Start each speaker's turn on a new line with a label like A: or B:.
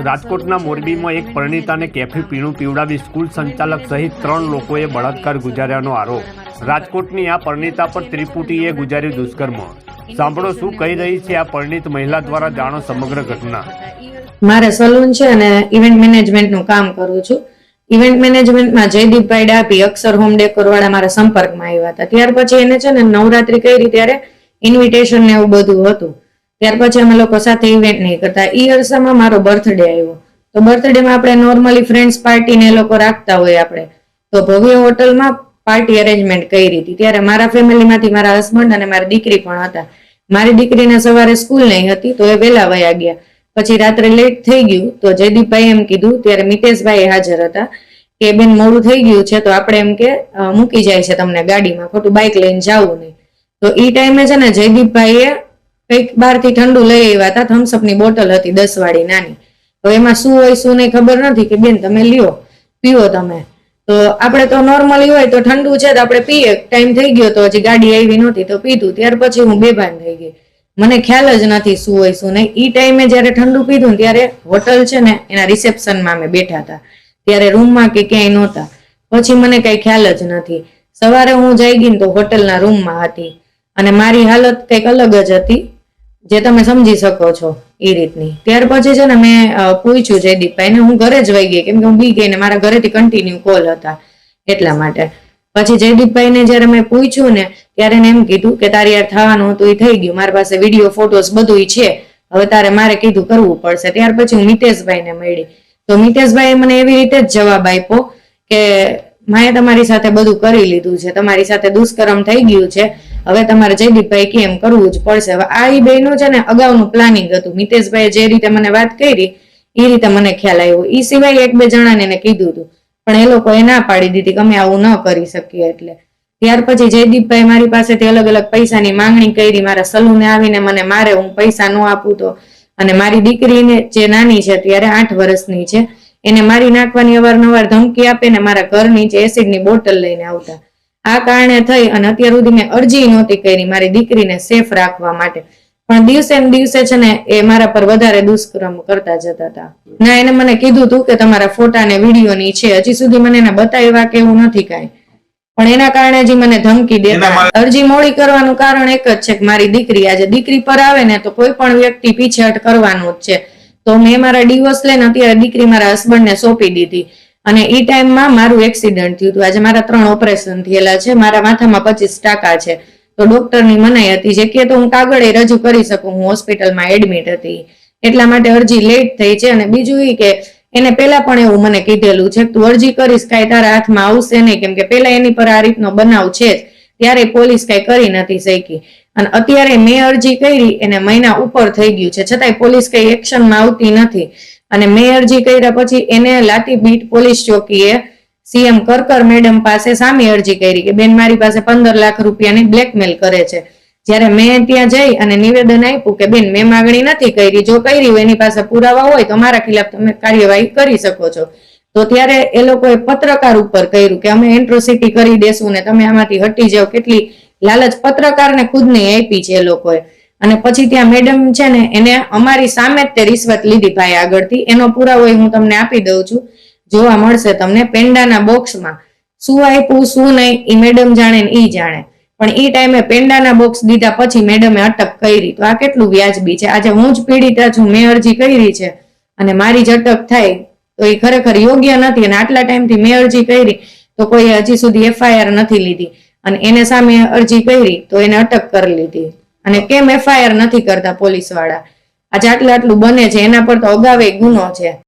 A: રાજકોટના મોરબીમાં એક પરિણીતાને કેફી પીણું પીવડાવી સ્કૂલ સંચાલક સહિત ત્રણ લોકોએ બળાત્કાર ગુજાર્યાનો આરોપ. રાજકોટની આ પરિણીતા પર ત્રિપુટીએ ગુજાર્યું દુષ્કર્મ. સાંભળો શું કહી રહી છે આ પરિણીત મહિલા દ્વારા જાણો સમગ્ર ઘટના.
B: મારે સલૂન છે અને ઇવેન્ટ મેનેજમેન્ટનું કામ કરું છું. ઇવેન્ટ મેનેજમેન્ટમાં જયદીપભાઈ ડાભી, અક્ષર હોમ ડેકોર વાળા મારા સંપર્કમાં આવ્યા હતા. ત્યાર પછી એને છે ને નવરાત્રી કઈ ત્યારે ઇન્વિટેશન ને એવું બધું હતું. ત્યાર પછી અમે લોકો સાથે ઇવેન્ટ નહીં કરતા. ઈ અરસામાં મારો બર્થડે આવ્યો. તો બર્થડેમાં આપણે નોર્મલી ફ્રેન્ડ્સ પાર્ટીને એ લોકો રાખતા હોય આપણે. તો ભવ્ય હોટલમાં પાર્ટી અરેન્જમેન્ટ કરી હતી. ત્યારે મારા ફેમિલીમાંથી મારા હસબન્ડ અને મારી દીકરી પણ હતા. મારી દીકરીને સવારે સ્કૂલ નહીં હતી, તો એ વહેલા વયા ગયા. પછી રાત્રે લેટ થઈ ગયું, તો જયદીપભાઈ એમ કીધું, ત્યારે મિતેશભાઈ હાજર હતા, કે બેન, મોડું થઈ ગયું છે, તો આપણે એમ કે મૂકી જાય છે તમને ગાડીમાં. ખોટું બાઇક લઈને જવું નહીં. તો એ ટાઈમે છે ને જયદીપભાઈએ કંઈક બહારથી ઠંડુ લઈ આવ્યા હતા થમ્સઅપની બોટલ હતી દસ વાળી નાની. તો એમાં શું હોય, શું નહીં ખબર નથી કે બેન તમે લ્યો પીવો તમે. તો આપણે તો નોર્મલી હોય તો ઠંડુ છે તો આપણે પીએ. ટાઈમ થઈ ગયો તો હજી ગાડી આવી નહોતી તો પીધું. ત્યાર પછી હું બેભાન થઈ ગઈ. મને ખ્યાલ જ નથી શું હોય, શું નહીં. ઈ ટાઈમે જ્યારે ઠંડુ પીધું ત્યારે હોટલ છે ને, એના રિસેપ્શનમાં અમે બેઠા હતા. ત્યારે રૂમમાં કે ક્યાંય નહોતા. પછી મને કઈ ખ્યાલ જ નથી. સવારે હું જઈ ગઈ તો હોટલના રૂમમાં હતી. અને મારી હાલત કંઈક અલગ જ હતી. જે તમે સમજી શકો છો એ રીતની. ત્યાર પછી છે ને મેં પૂછ્યું જયદીપભાઈ ને હું ઘરે જ વહી ગઈ, કેમ કે હું બી ગઈ ને મારા ઘરેથી કન્ટિન્યુ કોલ હતા એટલા માટે. પછી જયદીપભાઈ ને જયારે મેં પૂછ્યું ને, ત્યારે એને એમ કીધું કે તારી યાર થવાનું હતું, એ થઈ ગયું, મારી પાસે વીડિયો ફોટોસ બધું છે, હવે તારે મારે કીધું કરવું પડશે. ત્યાર પછી હું મિતેશભાઈ ને મળી. તો મિતેશભાઈએ મને એવી રીતે જ જવાબ આપ્યો કે, માએ તમારી સાથે બધું કરી લીધું છે, તમારી સાથે દુષ્કર્મ થઈ ગયું છે હવે તમારે જયદીપભાઈ કેમ કરવું જ પડશે? હવે આ ઈ બેનું છે ને અગાઉનું પ્લાનિંગ હતું. મિતેશભાઈએ જે રીતે મને વાત કરી એ રીતે મને ખ્યાલ આવ્યો. એ સિવાય એક બે જણાને એને કીધું હતું. પણ એ લોકોએ ના પાડી દીધી કે અમે આવું ન કરી શકીએ એટલે. ત્યાર પછી જયદીપભાઈ મારી પાસેથી અલગ અલગ પૈસાની માંગણી કરી. મારા સલૂને આવીને મને મારે, હું પૈસા ન આપું તો. અને મારી દીકરીને જે નાની છે ત્યારે આઠ વર્ષની છે, એને મારી નાખવાની અવારનવાર ધમકી આપે ને મારા ઘર નીચે એસિડની બોટલ લઈને આવતા. આ કારણે થઈ અને અત્યાર સુધી મેં અરજી નહોતી કરી મારી દીકરીને સેફ રાખવા માટે. પણ દિવસે ને દિવસે છે ને એ મારા પર વધારે દુષ્કર્મ કરતા જતા હતા. ના એને મને કીધું હતું કે તમારા ફોટા ને વીડિયો ની છે. હજી સુધી મને એને બતાવ્યા કે એવું નથી કાંઈ. પણ એના કારણે જ મને ધમકી દેતા. અરજી મોડી કરવાનું કારણ એક જ છે કે મારી દીકરી આજે દીકરી પર આવે ને તો કોઈ પણ વ્યક્તિ પીછેહટ કરવાનું જ છે. તો મેં મારા ડિવોર્સ લઈને અત્યારે દીકરી મારા હસબન્ડને સોંપી દીધી. અને એ ટાઈમમાં મારું એક્સિડન્ટ થયું હતું. આજે મારા ત્રણ ઓપરેશન થયેલા છે. મારા માથામાં પચીસ ટાકા છે. તો ડોક્ટરની મનાઈ હતી. જે કે તો હું કાગળે રજૂ કરી શકું. હું હોસ્પિટલમાં એડમિટ હતી. એટલા માટે અરજી લેટ થઈ છે. અને બીજું એ કે એને પહેલા પણ એવું મને કીધેલું છે તું અરજી કરીશ કાંઈ તારા હાથમાં આવશે નહીં. કેમ કે પહેલા એની પર આ રીતનો બનાવ છે જ. ત્યારે પોલીસ કાંઈ કરી નથી શકી. અને અત્યારે મેં અરજી કરી. એને મહિના ઉપર થઈ ગયું છે. છતાંય પોલીસ કઈ એક્શનમાં આવતી નથી. અને મેં અરજી કર્યા પછી એને લાતીબીટ પોલીસ ચોકીએ સીએમ કરકર મેડમ પાસે સામે અરજી કરી કે બેન મારી પાસે પંદર લાખ રૂપિયાની બ્લેકમેલ કરે છે. જ્યારે મેં ત્યાં જઈ અને નિવેદન આપ્યું કે બેન મેં માગણી નથી કરી, જો કરી એની પાસે પુરાવા હોય તો મારા ખિલાફ તમે કાર્યવાહી કરી શકો છો. તો ત્યારે એ લોકોએ પત્રકાર ઉપર કર્યું કે અમે એન્ટ્રોસિટી કરી દેશું ને તમે આમાંથી હટી જાઓ. કેટલી લાલચ પત્રકારને ખુદને આપી છે એ લોકોએ. અને પછી ત્યાં મેડમ છે ને, એને અમારી સામે જ તે રિશ્વત લીધી ભાઈ આગળથી. એનો પુરાવો હું તમને આપી દઉં છું. જોવા મળશે તમને પેંડાના બોક્સમાં. શું આપ્યું, શું નહીં એ મેડમ જાણે ને ઈ જાણે. પણ એ ટાઈમે પેંડાના બોક્સ દીધા પછી મેડમે અટક કરી. તો આ કેટલું વ્યાજબી છે? આજે હું જ પીડિતા છું, મેં અરજી કરી છે. અને મારી જ અટક થાય. તો એ ખરેખર યોગ્ય નથી. અને આટલા ટાઈમથી મેં અરજી કરી, તો કોઈ હજી સુધી એફઆઈઆર નથી લીધી. અને એને સામે અરજી કરી, તો એને અટક કરી લીધી. અને કેમ એફઆઈઆર નથી કરતા પોલીસવાળા આજે આટલું આટલું બને છે, એના પર તો અગાવે ગુનો છે.